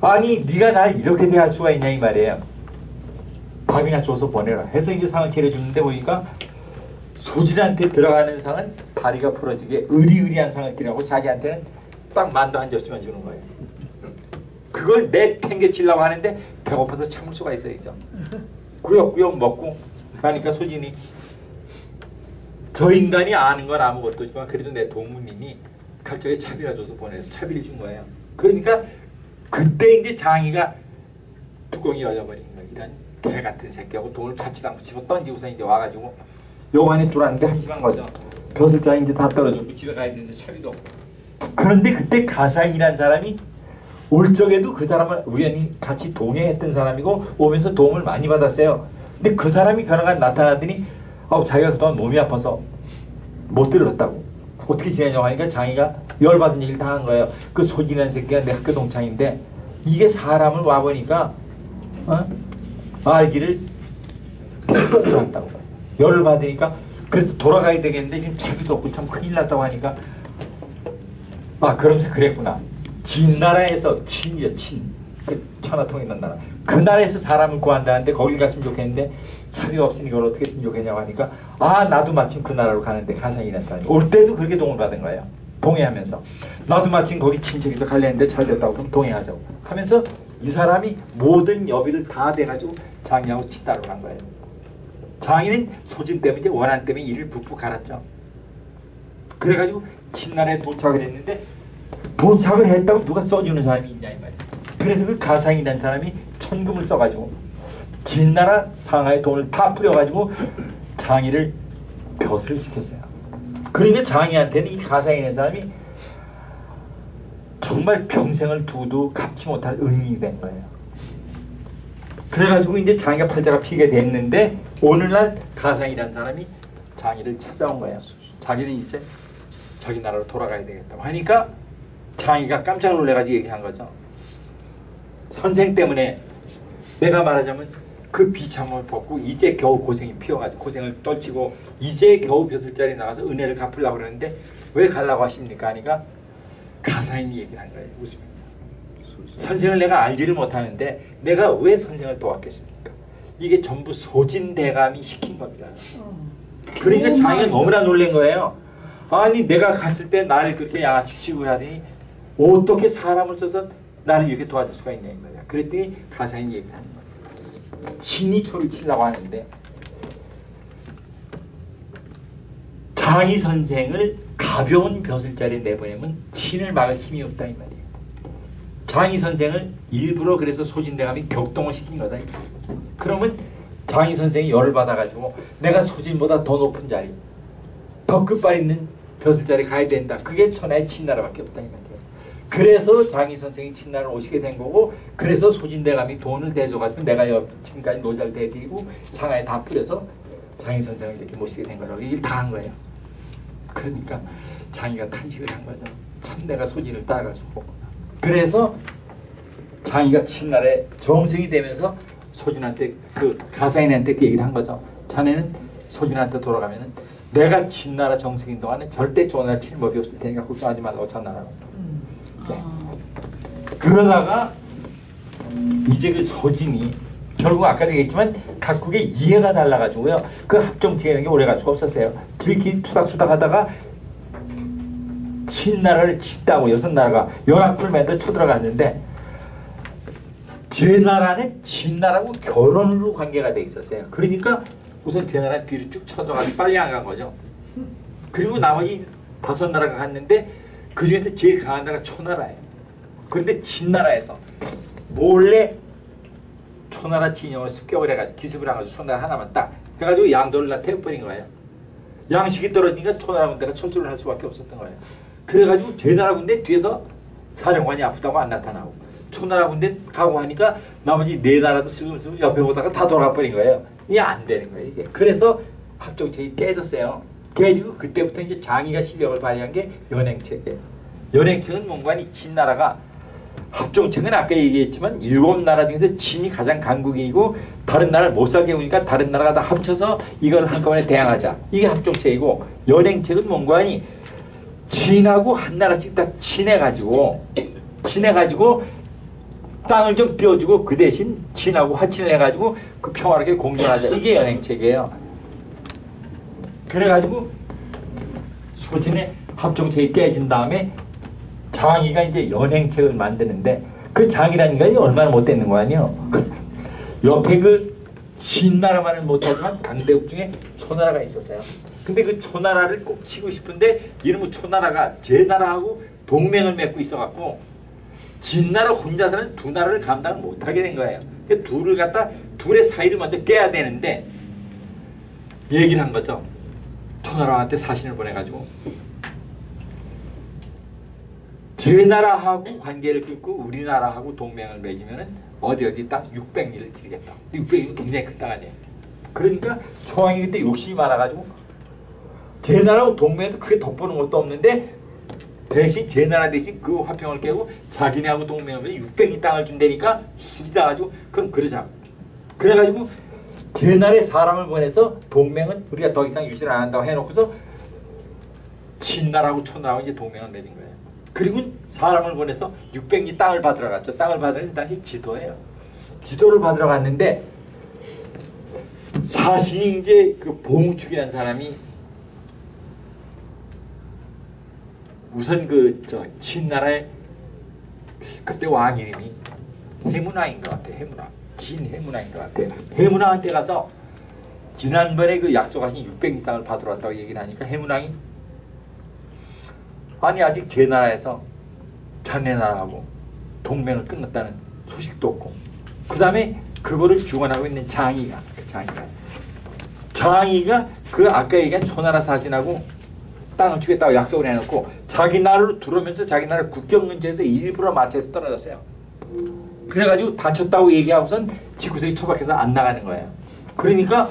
아니 네가 날 이렇게 대할 수가 있냐 이 말이에요. 밥이나 줘서 보내라 해서 이제 상을 차려주는데 보니까 소진한테 들어가는 상은 다리가 부러지게 의리의리한 상을 끼라고 자기한테는 딱 만두 한 접시만 주는 거예요. 그걸 내 팽개치려고 하는데 배고파서 참을 수가 있어야죠. 구역구역 먹고 그러니까 소진이 저 인간이 아는 건 아무것도 없지만 그래도 내 동문이니 갑자기 차비라 줘서 보내서 차비를 준 거예요. 그러니까 그때 이제 장이가 뚜껑이 열려버린 거예요. 이런 개 같은 새끼하고 돈을 받지도 않고 집어 던지고서 이제 와가지고 요 안에 들어왔는데 한심한 거죠. 벼슬자 이제 다 떨어졌고 집에 가야 되는데 없고. 그런데 그때 가사인이란 사람이 올 적에도 그 사람을 우연히 같이 동행했던 사람이고 오면서 도움을 많이 받았어요. 근데 그 사람이 변화가 나타나더니 아우 자기가 그동안 몸이 아파서 못 들었다고 어떻게 지내냐고 하니까 장이가 열받은 얘기를 다 한 거예요. 그 소진한 새끼가 내 학교 동창인데 이게 사람을 와보니까 어? 알기를 왔다고 열을 받으니까 그래서 돌아가야 되겠는데 지금 자기도 없고 참 큰일 났다고 하니까 아 그러면서 그랬구나. 진나라에서 친이죠 친. 그 천하통일난 나라. 그 나라에서 사람을 구한다는데 거길 갔으면 좋겠는데 차비가 없으니 그걸 어떻게 했으면 좋겠냐고 하니까 아 나도 마침 그 나라로 가는데 가상이란 사람이 올 때도 그렇게 동을 받은 거예요. 동해하면서 나도 마침 거기 친척에서 갈려는데 잘 됐다고 그럼 동해하자고 하면서 이 사람이 모든 여비를 다 대가지고 장이하고 치따로 간 거예요. 장인은 소진 때문에 원한 때문에 이를 북북 갈았죠. 그래가지고 진나라에 도착을 했는데 도착을 했다고 누가 써주는 사람이 있냐 이 말이야. 그래서 그 가상이라는 사람이 천금을 써가지고 진나라 상하의 돈을 다 뿌려가지고 장이를 벼슬을 시켰어요. 그러니까 장이한테는 이 가상이라는 사람이 정말 평생을 두도 갚지 못할 은인이 된 거예요. 그래가지고 이제 장이가 팔자가 피게 됐는데 오늘날 가상이라는 사람이 장이를 찾아온 거예요. 자기는 이제 자기 나라로 돌아가야 되겠다고 하니까 장이가 깜짝 놀래가지고 얘기한 거죠. 선생 때문에 내가 말하자면 그 비참을 벗고 이제 겨우 고생이 피어가지고 고생을 떨치고 이제 겨우 벼슬자리 나가서 은혜를 갚으려고 그러는데 왜 가려고 하십니까? 하니까 가사인이 얘기를 한 거예요. 웃으면서. 선생을 내가 알지를 못하는데 내가 왜 선생을 도왔겠습니까? 이게 전부 소진대감이 시킨 겁니다. 그러니까 자기가 너무나 놀란 거예요. 아니 내가 갔을 때 나를 그렇게 양아치고 하더니 어떻게 사람을 써서 나를 이렇게 도와줄 수가 이 말이야. 그랬더니 가사인 얘기를 하는 거야. 신이 초를 치려고 하는데 장희 선생을 가벼운 벼슬자리에 내보내면 신을 막을 힘이 없다 이 말이에요. 장희 선생을 일부러 그래서 소진대감이 격동을 시킨 거다. 그러면 장희 선생이 열을 받아가지고 내가 소진보다 더 높은 자리, 더 끝발 있는 벼슬자리 가야 된다. 그게 천하의 친나라밖에 없다 이 말이에요. 그래서 장희 선생이 친나라를 오시게 된 거고 그래서 소진대감이 돈을 대줘가지고 내가 지금까지 노자를 대드리고 상하에 다 뿌려서 장희 선생을 이렇게 모시게 된 거라고 이게 다한 거예요. 그러니까 장희가 탄식을 한 거죠. 참 내가 소진을 따라가지고 그래서 장희가 친나라에 정승이 되면서 소진한테 그 가사인한테 그 얘기를 한 거죠. 자네는 소진한테 돌아가면은 내가 진나라 정승인 동안은 절대 조나 칠 법이 없을 테니까 걱정하지 말라고 전하라고. 네. 그러다가 이제 그 소진이 결국 아까도 얘기했지만 각국의 이해가 달라가지고요. 그 합정지게 게 수가 없었어요. 들키 투닥투닥 하다가 신나라를 짓다고 여섯 나라가 연합을 맺어 쳐들어갔는데 제 나라는 진나라하고 결혼으로 관계가 돼 있었어요. 그러니까 우선 제 나라 뒤로 쭉 쳐들어가서 빨리 안 간 거죠. 그리고 나머지 다섯 나라가 갔는데 그 중에서 제일 강한 나라가 초나라예요. 그런데 진나라에서 몰래 초나라 진영을 습격을 해가지고 기습을 해가지고 초나라 하나만 딱 해가지고 양도를 다 태워버린 거예요. 양식이 떨어지니까 초나라 군대가 철수를 할 수밖에 없었던 거예요. 그래가지고 제 나라 군대 뒤에서 사령관이 아프다고 안 나타나고 초나라 군대 가고 하니까 나머지 네 나라도 슬금슬금 옆에 보다가 다 돌아가 버린 거예요. 이게 안 되는 거예요. 이게. 그래서 합정책이 깨졌어요. 깨지고 그때부터 이제 장의가 실력을 발휘한 게 연행책이에요. 연행책은 뭔가 이 진나라가 합종책은 아까 얘기했지만 일곱 나라 중에서 진이 가장 강국이고 다른 나라를 못 살게 우니까 다른 나라가 다 합쳐서 이걸 한꺼번에 대항하자. 이게 합종책이고 연행책은 뭔가 니 진하고 한 나라씩 다 친해가지고 친해가지고 땅을 좀 띄워주고 그 대신 진하고 화친을 해가지고 그 평화롭게 공존하자. 이게 연행책이에요. 그래가지고 소진의 합종책이 깨진 다음에 장이가 이제 연행책을 만드는데 그 장이라는 게 얼마나 못됐는 거 아니에요. 옆에 그 진나라만을 못하지만 강대국 중에 초나라가 있었어요. 근데 그 초나라를 꼭 치고 싶은데 이놈의 초나라가 제 나라하고 동맹을 맺고 있어갖고 진나라 혼자서는 두 나라를 감당을 못하게 된 거예요. 그 둘을 갖다 둘의 사이를 먼저 깨야 되는데 얘기를 한 거죠. 초나라한테 사신을 보내가지고 제 나라하고 관계를 끊고 우리나라하고 동맹을 맺으면은 어디 어디 땅 600리를 드리겠다. 600리는 굉장히 큰 땅 아니에요. 그러니까 초왕이 그때 욕심이 많아가지고 제 나라하고 동맹도 크게 덕보는 것도 없는데 대신 제 나라 대신 그 화평을 깨고 자기네하고 동맹을 600리 땅을 준다니까 힘이 나가지고 그럼 그러자. 그래가지고 제 나라에 사람을 보내서 동맹은 우리가 더 이상 유지를 안 한다고 해놓고서 친나라하고 초나라하고 이제 동맹을 맺은 거예요. 그리고 사람을 보내서 600리 땅을 받으러 갔죠. 땅을 받으러 당시 지도예요. 지도를 받으러 갔는데 사실 이제 그 봉축이라는 사람이 우선 그저 친나라의 그때 왕 이름이 해문왕인 것 같아. 해문왕. 진 해문왕인 것 같아. 해문왕한테 가서 지난번에 그 약속하신 600리 땅을 받으러 왔다고 얘기를 하니까 해문왕이 아니 아직 제 나라에서 자네 나라하고 동맹을 끊었다는 소식도 없고 그 다음에 그거를 주관하고 있는 장이가 그 장이가 장이가 그 아까 얘기한 초나라 사신하고 땅을 주겠다고 약속을 해놓고 자기 나라로 들어오면서 자기 나라 국경 근처에서 일부러 마차에서 떨어졌어요. 그래가지고 다쳤다고 얘기하고선 지구석에 처박혀서 안 나가는 거예요. 그러니까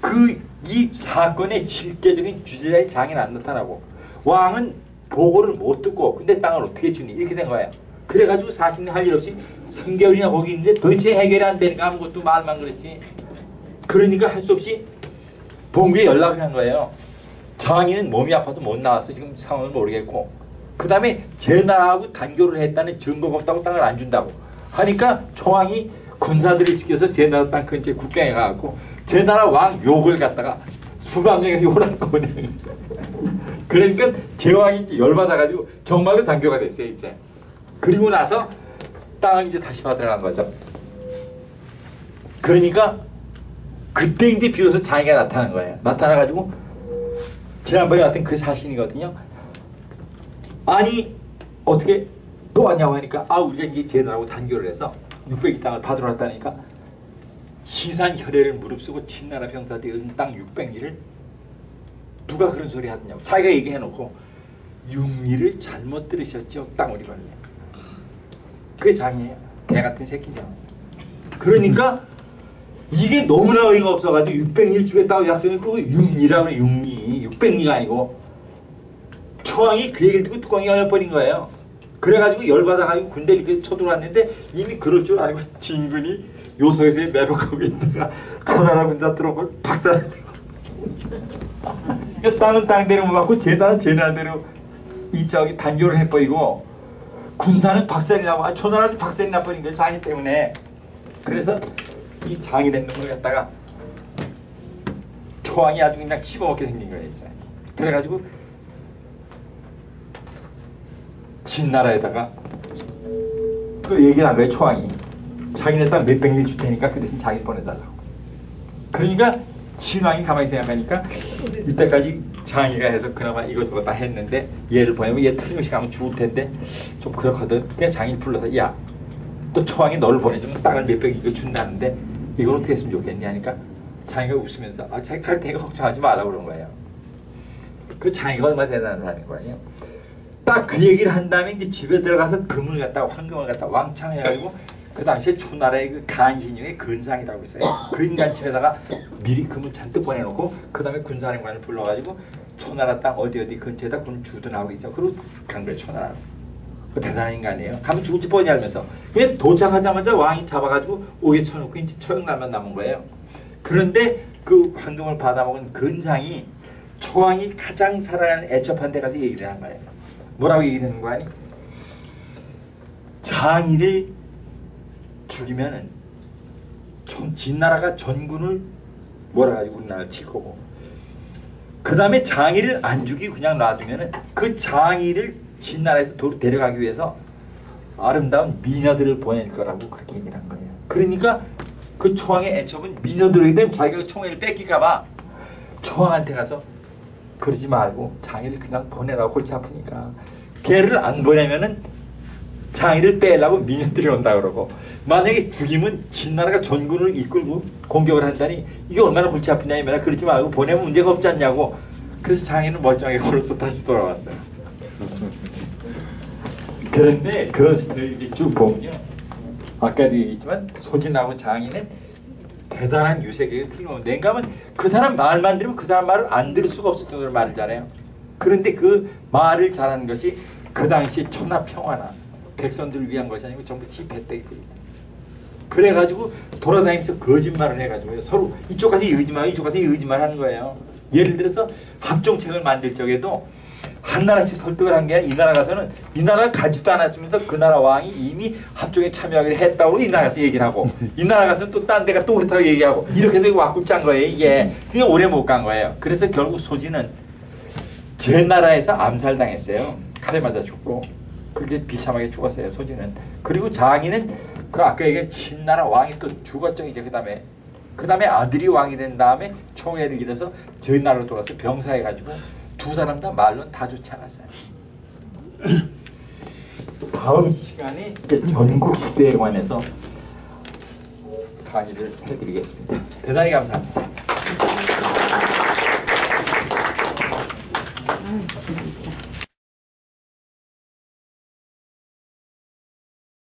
그 이 사건의 실제적인 주제자의 장이 안 나타나고 왕은 보고를 못 듣고 근데 땅을 어떻게 주니 이렇게 된 거예요. 그래가지고 사신이 할일 없이 3개월이나 거기 있는데 도대체 해결이 안 되니까 아무것도 말만 그랬지. 그러니까 할 수 없이 본부에 연락을 한 거예요. 장인은 몸이 아파서 못 나와서 지금 상황을 모르겠고 그 다음에 제 나라하고 단교를 했다는 증거가 없다고 땅을 안 준다고 하니까 총왕이 군사들을 시켜서 제 나라 땅 근처에 국경에 가갖고 제 나라 왕 욕을 갖다가 수백 명이 욕을 한 거냐 그러니까 제왕이 열받아가지고 정말로 단교가 됐어요 이제. 그리고 나서 땅을 이제 다시 받으러 간 거죠. 그러니까 그때 이제 비로소 장애가 나타난 거예요. 나타나가지고 지난번에 왔던 그 사신이거든요. 아니 어떻게 또 왔냐고 하니까 아 우리가 이제 제 나라하고 단교를 해서 600이 땅을 받으러 왔다니까. 시산 혈애를 무릅쓰고 친나라 병사들이 얻은 땅 600리를 누가 그런 소리 하느냐고. 자기가 얘기해놓고 6리를 잘못 들으셨죠? 땅오리 벌레 그게 장이에요. 개 같은 새끼죠. 그러니까 이게 너무나 어이가 없어가지고 600리 주겠다고 약속했고 6리라고 그래 6리. 600리가 아니고. 초왕이 그 얘기를 듣고 뚜껑이 열려버린 거예요 그래가지고 열받아가지고 군대를 이렇게 쳐들어왔는데 이미 그럴 줄 알고 진군이 요소에서 매복하고 있다가 천하라 군자 들어오고 박살 땅은 땅대로 먹고 제단은 제나대로 이 저기 단교를 해버리고 군사는 박살이 나고 아, 초나라도 박살이 나버린 거예요 장이 때문에 그래서 이 장이 된 놈을 갖다가 초왕이 아주 그냥 씹어먹게 생긴 거예요. 그래가지고 진 나라에다가 그 얘기를 한 거예요 초왕이. 자기네 땅 몇백 리줄 테니까 그 대신 자기 보내달라고. 그러니까 신왕이 가만히 생각하니까 이때까지 장이가 해서 그나마 이것저것 다 했는데 얘를 보내면 얘 틀림없이 가면 죽을 텐데 좀 그렇거든. 그냥 장인 불러서 야 또 초왕이 너를 보내주면 땅을 몇백 이거 준다는데 이걸 어떻게 했으면 좋겠니 하니까 장이가 웃으면서 아 자기 갈 테니까 걱정하지 말라고 그런 거예요. 그 장이가 얼마나 대단한 사람인 거 아니에요 딱 그 얘기를 한 다음에 이제 집에 들어가서 금을 갖다가 황금을 갖다 왕창 해가지고 그 당시에 초나라의 그 간신중에 근상이라고 있어요. 근간집에다가 미리 금을 잔뜩 보내놓고 그 다음에 군사령관을 불러가지고 초나라 땅 어디 어디 근처에다 군 주둔하고 있어. 그리고 간 거예요 초나라. 그 대단한 인간이에요. 가면 죽을지 뻔히 알면서. 그냥 도착하자마자 왕이 잡아가지고 옥에 쳐놓고 이제 처형날만 남은 거예요. 그런데 그 황금을 받아먹은 근상이 초왕이 가장 사랑하는 애첩한 데 가서 얘기를 한 거예요. 뭐라고 얘기를 하는 거 아니? 장이를 죽이면은 전 진나라가 전군을 몰아가지고 우리나라를 칠 거고 그 다음에 장의를 안 죽이고 그냥 놔두면은 그 장의를 진나라에서 도로 데려가기 위해서 아름다운 미녀들을 보낼 거라고 그렇게 얘기를 한 거예요. 그러니까 그 초왕의 애첩은 미녀들에게 자기가 총애를 뺏길까봐 초왕한테 가서 그러지 말고 장의를 그냥 보내라고 골치 아프니까. 걔를 안 보내면은 장의를 빼려고 미녀들이 온다 그러고. 만약에 죽이면 진나라가 전군을 이끌고 공격을 한다니 이게 얼마나 골치 아프냐 이면 그러지 말고 보내면 문제가 없지 않냐고. 그래서 장의는 멀쩡하게 걸어서 다시 돌아왔어요. 그런데 그런 스토리를 쭉 보면요. 아까도 얘기했지만 소진하고 장의는 대단한 유색이 틀림없는 냉감은 그 사람 말만 들으면 그 사람 말을 안 들을 수가 없을 정도로 말을 잘해요. 그런데 그 말을 잘하는 것이 그 당시 천하 평화나 백성들을 위한 것이 아니고 전부 지 배때기들입니다. 그래가지고 돌아다니면서 거짓말을 해가지고 서로 이쪽 가서 의지말 이쪽 가서 의지말 하는 거예요. 예를 들어서 합종책을 만들 적에도 한 나라씩 설득을 한게 아니라 이 나라 가서는 이 나라를 가지도 않았으면서 그 나라 왕이 이미 합종에 참여하기로 했다고 이 나라 가서 얘기를 하고 이 나라 가서는 또 딴 데가 또 그렇다고 얘기하고 이렇게 해서 와꾸짠 거예요 이게. 그게 오래 못 간 거예요. 그래서 결국 소진은 제 나라에서 암살당했어요. 칼에 맞아 죽고 그렇게 비참하게 죽었어요 소진은. 그리고 장인은 그 아까 얘기한 신나라 왕이 또 죽었죠 이제 그 다음에. 그 다음에 아들이 왕이 된 다음에 총애를 잃어서 저희 나라로 돌아서 병사해가지고 두 사람 다 말론 다 좋지 않았어요. 다음 시간에 전국 시대에 관해서 강의를 해드리겠습니다. 대단히 감사합니다.